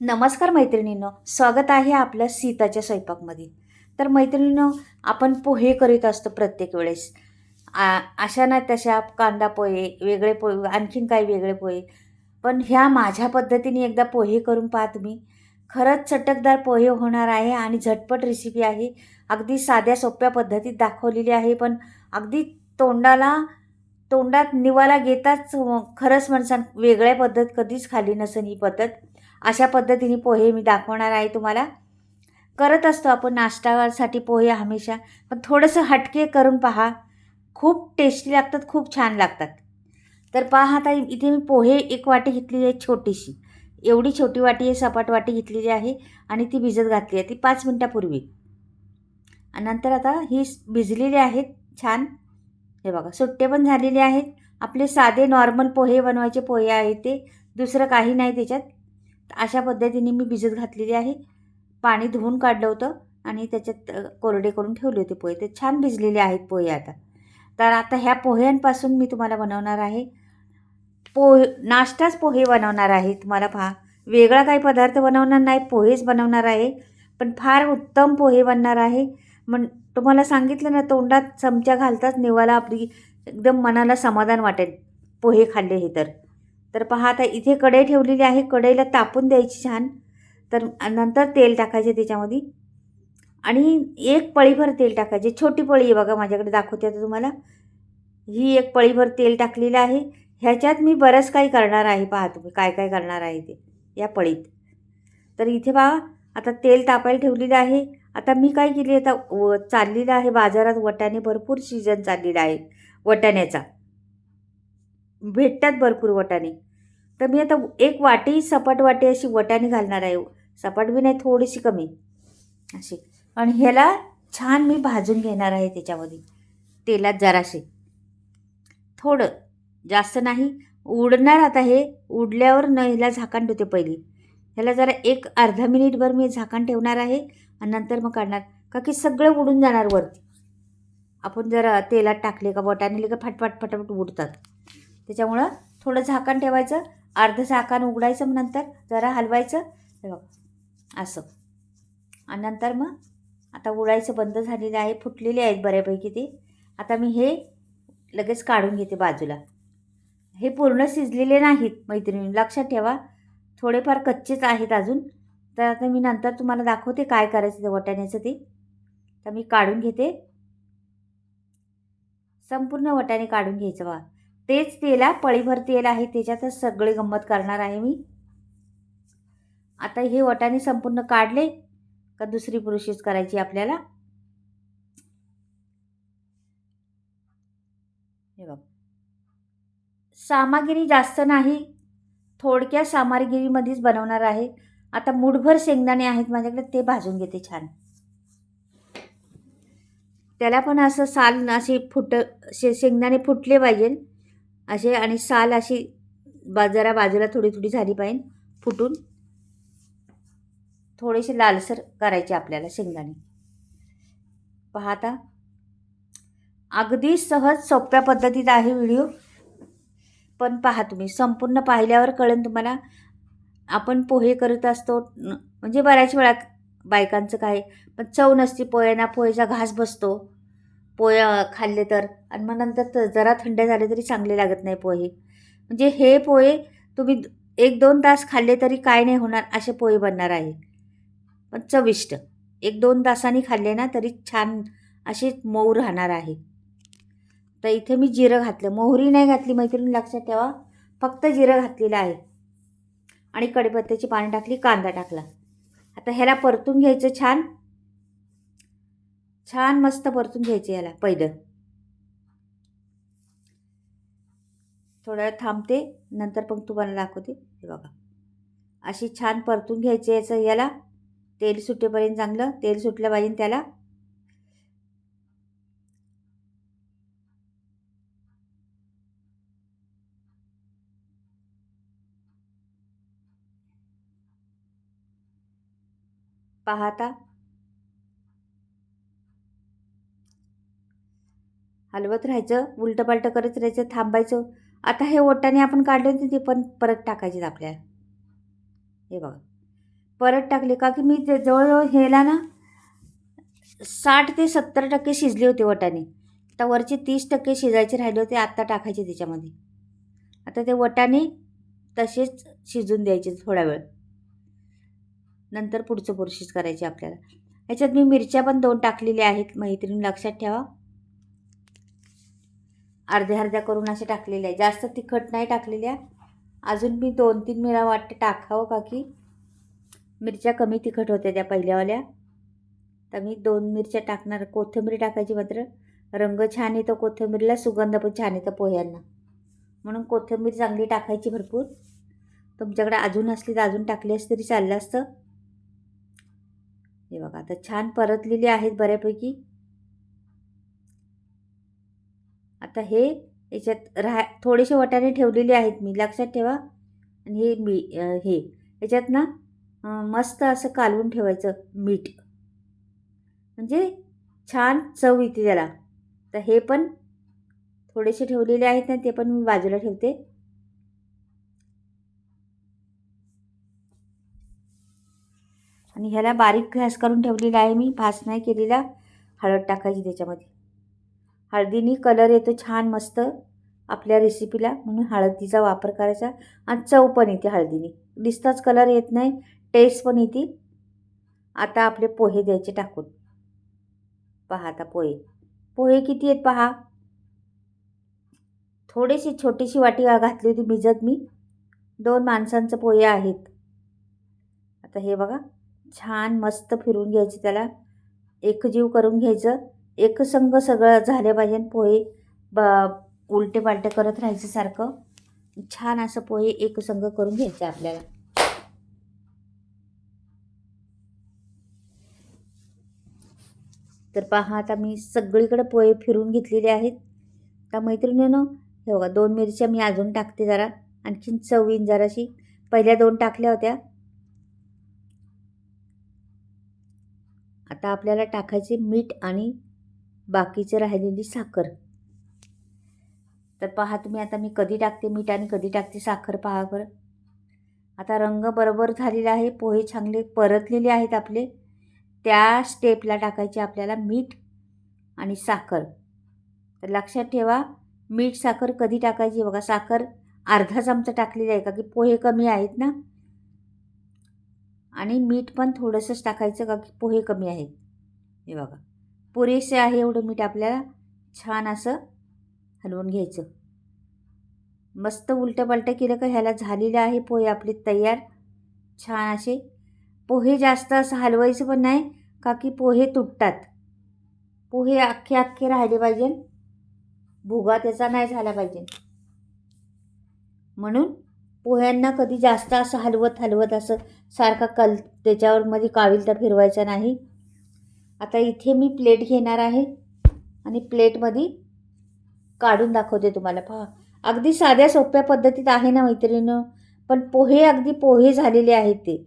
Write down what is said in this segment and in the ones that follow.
नमस्कार मैत्रिणींनो स्वागत आहे आपलं सीताच्या स्वयंपाकमध्ये. तर मैत्रिणींनो आपण पोहे करीत असतो प्रत्येक वेळेस. आ अशा ना तशा कांदा पोहे वेगळे पोहे आणखीन काही वेगळे पोहे. पण ह्या माझ्या पद्धतीने एकदा पोहे करून पहा तुम्ही. खरंच चटकदार पोहे होणार आहे आणि झटपट रेसिपी आहे. अगदी साध्या सोप्या पद्धतीत दाखवलेली आहे. पण अगदी तोंडाला तोंडात निवाला घेताच खरंच म्हणसान वेगळ्या पद्धत कधीच खाली नसेल ही पद्धत. अशा पद्धतीने पोहे मी दाखवणार आहे तुम्हाला. करत असतो आपण नाश्त्यासाठी पोहे हमेशा पण थोडंसं हटके करून पहा. खूप टेस्टी लागतात खूप छान लागतात. तर पहा आता इथे मी पोहे एक वाटी घेतलेली आहे छोटीशी. एवढी छोटी वाटी आहे सपाट वाटी घेतलेली आहे आणि ती भिजत घातली आहे ती पाच मिनटापूर्वी. आणि नंतर आता ही भिजलेली आहेत छान. हे बघा सुट्टे पण झालेले आहेत. आपले साधे नॉर्मल पोहे बनवायचे पोहे आहेत ते. दुसरं काही नाही त्याच्यात. अशा पद्धतीने मी भिजत घातलेली आहे. पाणी धुवून काढलं होतं आणि त्याच्यात कोरडे करून ठेवले होते पोहे. ते छान भिजलेले आहेत पोहे आता. तर आता ह्या पोह्यांपासून मी तुम्हाला बनवणार आहे. पोहे नाश्ताच पोहे बनवणार आहे. तुम्हाला पहा वेगळा काही पदार्थ बनवणार नाही पोहेच बनवणार आहे. पण फार उत्तम पोहे बनणार आहे. मग तुम्हाला सांगितलं ना तोंडात चमचा घालताच निवाला आपली एकदम मनाला समाधान वाटेल पोहे खाल्ले हे तर. तर पहा आता इथे कढई ठेवलेली आहे. कढईला तापून द्यायची छान. तर नंतर तेल टाकायचे त्याच्यामध्ये. आणि एक पळीभर तेल टाकायचे. छोटी पळी आहे बघा माझ्याकडे दाखवते आता तुम्हाला. ही एक पळीभर तेल टाकलेलं आहे. ह्याच्यात मी बरंच काही करणार आहे. पहा तुम्ही काय काय करणार आहे ते या पळीत. तर इथे पहा आता तेल तापायला ठेवलेलं आहे. आता मी काय केली आता व चाललेलं आहे. बाजारात वटाणे भरपूर सीजन चाललेला आहे. वटाण्याचा. भेटतात भरपूर वटाणे. तर मी आता एक वाटी सपाट वाटी अशी वटाने घालणार आहे. सपाट बी नाही थोडीशी कमी. अशी. आणि ह्याला छान मी भाजून घेणार आहे त्याच्यामध्ये. तेलात जरासे. थोडं. जास्त नाही. उडणार आता हे. उडल्यावर न ह्याला झाकण ठेवते पहिली. ह्याला जरा एक अर्धा मिनिटभर मी झाकण ठेवणार आहे आणि नंतर मग काढणार. का की सगळं उडून जाणार वरती. आपण जरा तेलात टाकले का बटाणेले का फटफट फटाफट उडतात. त्याच्यामुळं थोडं झाकण ठेवायचं अर्धं झाकण उघडायचं मग नंतर जरा हलवायचं. हे बघ असं. आणि नंतर मग आता उडायचं बंद झालेलं आहे फुटलेले आहेत बऱ्यापैकी ते. आता मी हे लगेच काढून घेते बाजूला. हे पूर्ण शिजलेले नाहीत मैत्रिणी लक्षात ठेवा थोडेफार कच्चेच आहेत अजून. तर आता मी नंतर तुम्हाला दाखवते काय करायचं ते वटाण्याचं ते. तर मी काढून घेते. संपूर्ण वटाणे काढून घ्यायचं बा तेच तेला पळीभर तेल आहे त्याच्यातच सगळे गंमत करणार आहे मी. आता हे वटाने संपूर्ण काढले का दुसरी प्रोसेस करायची आपल्याला? हे बघ. सामग्री जास्त नाही थोडक्या सामग्रीमध्येच बनवणार आहे. आता मुठभर शेंगदाणे आहेत माझ्याकडे ते भाजून घेते छान. त्याला पण असं साल असे फुट शे शेंगदाणे फुटले पाहिजे असे आणि साल अशी बा जरा बाजूला थोडी थोडी झाली पाहिजे फुटून. थोडेसे लालसर करायचे आपल्याला शेंगदाणे. पाहता अगदी सहज सोप्या पद्धतीत आहे व्हिडिओ. पण पहा तुम्ही संपूर्ण पाहिल्यावर कळेल तुम्हाला. आपण पोहे करत असतो म्हणजे बऱ्याच वेळा बायकांचं काय पण चव नसते पोह्यांना पोहेचा घास बसतो. पोहे खाल्ले तर. आणि मग नंतर त- जरा थंड झाले तरी चांगले लागत नाही पोहे. म्हणजे हे पोहे तुम्ही एक दोन तास खाल्ले तरी काय नाही होणार असे पोहे बनणार आहे. पण चविष्ट. एक दोन तासांनी खाल्ले ना तरी छान असे मऊ राहणार आहे. तर इथे मी जिरं घातलं. मोहरी नाही घातली मैत्रिणी लक्षात ठेवा. फक्त जिरं घातलेलं आहे. आणि कडीपत्त्याची पाणी टाकली कांदा टाकला. आता ह्याला परतून घ्यायचं छान. छान मस्त परतून घ्यायचं याला पहिलं. थोडा वेळ थांबते नंतर पण तुम्हाला दाखवते. हे बघा. अशी छान परतून घ्यायची याचं याला. तेल सुटेपर्यंत चांगलं तेल सुटलं पाहिजे त्याला. पाहता. हलवत राहायचं उलटंपालटं करत राहायचं थांबायचं. आता हे ओटाने आपण काढले होते ते पण परत टाकायचे आपल्याला. हे बघा. परत टाकले. का की मी ते जवळजवळ हेला ना साठ ते सत्तर टक्के शिजले होते वटाने आता वरचे तीस टक्के शिजायचे राहिले होते आत्ता टाकायचे त्याच्यामध्ये. आता ते वटाने तसेच शिजून द्यायचे थोडा वेळ. नंतर पुढचं प्रोसेस करायची आपल्याला. याच्यात मी मिरच्या पण दोन टाकलेल्या आहेत. मैत्रिणी लक्षात ठेवा. अर्ध्या अर्ध्या करून असे टाकलेले आहे जास्त तिखट नाही टाकलेल्या. अजून मी दोन तीन मिळा वाटते टाकावं का की? मिरच्या कमी तिखट होत्या त्या पहिल्यावाल्या. तर मी दोन मिरच्या टाकणार. कोथिंबीर टाकायची मात्र. रंग छान येतो कोथिंबीरला सुगंध पण छान येतं पोह्यांना. म्हणून कोथिंबीर चांगली टाकायची भरपूर. तुमच्याकडे अजून असली तर अजून टाकली असली तरी चाललं असतं. हे बघा आता छान परतलेली आहेत बऱ्यापैकी. आता हे याच्यात राहा थोडेसे वटाणे ठेवलेले आहेत मी लक्षात ठेवा. आणि हे मी हे याच्यात ना मस्त असं कालवून ठेवायचं मीठ. म्हणजे छान चव येते त्याला. तर हे पण थोडेसे ठेवलेले आहेत ना ते पण मी बाजूला ठेवते. आणि ह्याला बारीक घास करून ठेवलेला आहे मी भास नाही केलेला. हळद टाकायची त्याच्यामध्ये. हळदीनी कलर येतो छान मस्त. आपल्या रेसिपीला म्हणून हळदीचा वापर करायचा आणि चव पण येते हळदीनी. दिसताच कलर येत नाही टेस्ट पण येते. आता आपले पोहे द्यायचे टाकून. पहा आता पोहे. पोहे किती आहेत पहा. थोडीशी छोटीशी वाटी घातली होती भिजत मी. दोन माणसांचं पोहे आहेत. आता हे बघा छान मस्त फिरून घ्यायचं त्याला. एकजीव करून घ्यायचं. एकसंग सगळं झाले पाहिजे पोहे ब उलटे पालटे करत राहायचं सारखं. छान असं पोहे एकसंग करून घ्यायचं आपल्याला. तर पहा आता मी सगळीकडे पोहे फिरून घेतलेले आहेत. तर मैत्रिणीनं हे बघा दोन मिरच्या मी अजून टाकते जरा. आणखीन चवीन जराशी. पहिल्या दोन टाकल्या होत्या. आता आपल्याला टाकायचे मीठ आणि बाकीचं राहिलेली साखर. तर पहा तुम्ही आता मी कधी टाकते मीठ आणि कधी टाकते साखर पहा बरं. आता रंग बरोबर झालेला आहे पोहे चांगले परतलेले आहेत आपले. त्या स्टेपला टाकायचे आपल्याला मीठ आणि साखर. तर लक्षात ठेवा मीठ साखर कधी टाकायची? बघा साखर अर्धा चमचा टाकलेली आहे का की पोहे कमी आहेत ना. आणि मीठ पण थोडंसंच टाकायचं का की पोहे कमी आहेत. हे बघा. पुरेसे आहे एवढं मीठ आपल्याला छान असं हलवून घ्यायचं. मस्त उलटंपालटं केलं का ह्याला झालेलं आहे पोहे आपले तयार. छान असे पोहे जास्त असं हलवायचं पण नाही का की पोहे तुटतात. पोहे अख्खे अख्खे राहिले पाहिजे. भुगा त्याचा नाही झाला पाहिजे. म्हणून पोह्यांना कधी जास्त असं हलवत हलवत असं सारखा कल त्याच्यावर मध्ये काविलता फिरवायचा नाही. आता इथे मी प्लेट घेणार आहे आणि प्लेटमध्ये काढून दाखवते तुम्हाला. पहा अगदी साध्या सोप्या पद्धतीत आहे ना मैत्रिणीनं पण पोहे अगदी पोहे झालेले आहेत ते.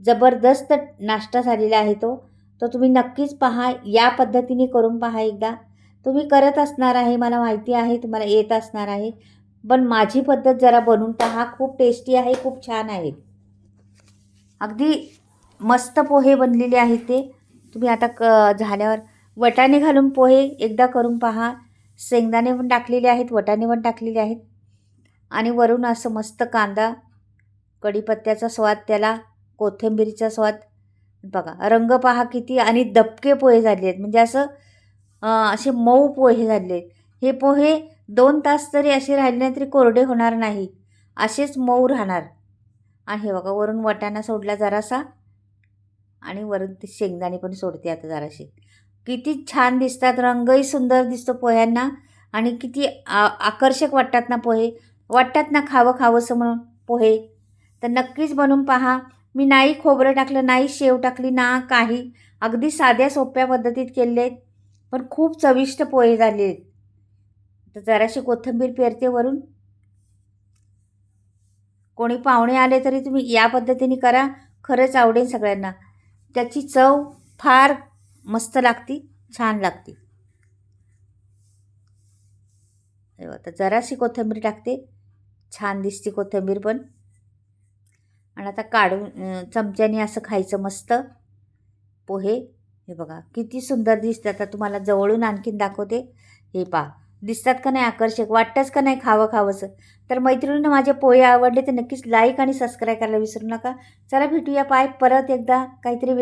जबरदस्त नाश्ता झालेला आहे तो. तर तुम्ही नक्कीच पहा या पद्धतीने करून पहा एकदा. तुम्ही करत असणार आहे मला माहिती आहे तुम्हाला येत असणार आहे पण माझी पद्धत जरा बनवून पहा. खूप टेस्टी आहे खूप छान आहे. अगदी मस्त पोहे बनलेले आहेत ते. तुम्ही आता क झाल्यावर वटाणे घालून पोहे एकदा करून पहा. शेंगदाणे पण टाकलेले आहेत वटाणे पण टाकलेले आहेत. आणि वरून असं मस्त कांदा कढीपत्त्याचा स्वाद त्याला कोथिंबीरीचा स्वाद. बघा रंग पहा किती आणि दबके पोहे झाले आहेत. म्हणजे असं असे मऊ पोहे झाले आहेत. हे पोहे दोन तास तरी असे राहिले नाही तरी कोरडे होणार नाही. असेच मऊ राहणार. आणि हे बघा वरून वटाणा सोडला जरासा. आणि वरून ते शेंगदाणे पण सोडते आता जराशी. किती छान दिसतात रंगही सुंदर दिसतो पोह्यांना आणि किती आ आकर्षक वाटतात ना पोहे. वाटतात ना खावं खावंसं म्हणून पोहे. तर नक्कीच बनवून पहा. मी नाही खोबरं टाकलं नाही शेव टाकली ना काही. अगदी साध्या सोप्या पद्धतीत केले आहेत. पण खूप चविष्ट पोहे झाले आहेत. तर जराशी कोथिंबीर पेरते वरून. कोणी पाहुणे आले तरी तुम्ही या पद्धतीने करा. खरंच आवडेल सगळ्यांना. त्याची चव फार मस्त लागती छान लागते. हे बघा, जराशी कोथिंबीर टाकते. छान दिसते कोथिंबीर पण. आणि आता काढून चमच्याने असं खायचं मस्त. पोहे. हे बघा किती सुंदर दिसते आता तुम्हाला जवळून आणखीन दाखवते. हे पा दिसतात का नाही आकर्षक? वाटतंच का नाही खावं खावंसं? तर मैत्रिणीनं माझे पोहे आवडले तर नक्कीच लाईक आणि सबस्क्राईब करायला विसरू नका. चला भेटूया पाय परत एकदा. काहीतरी वेग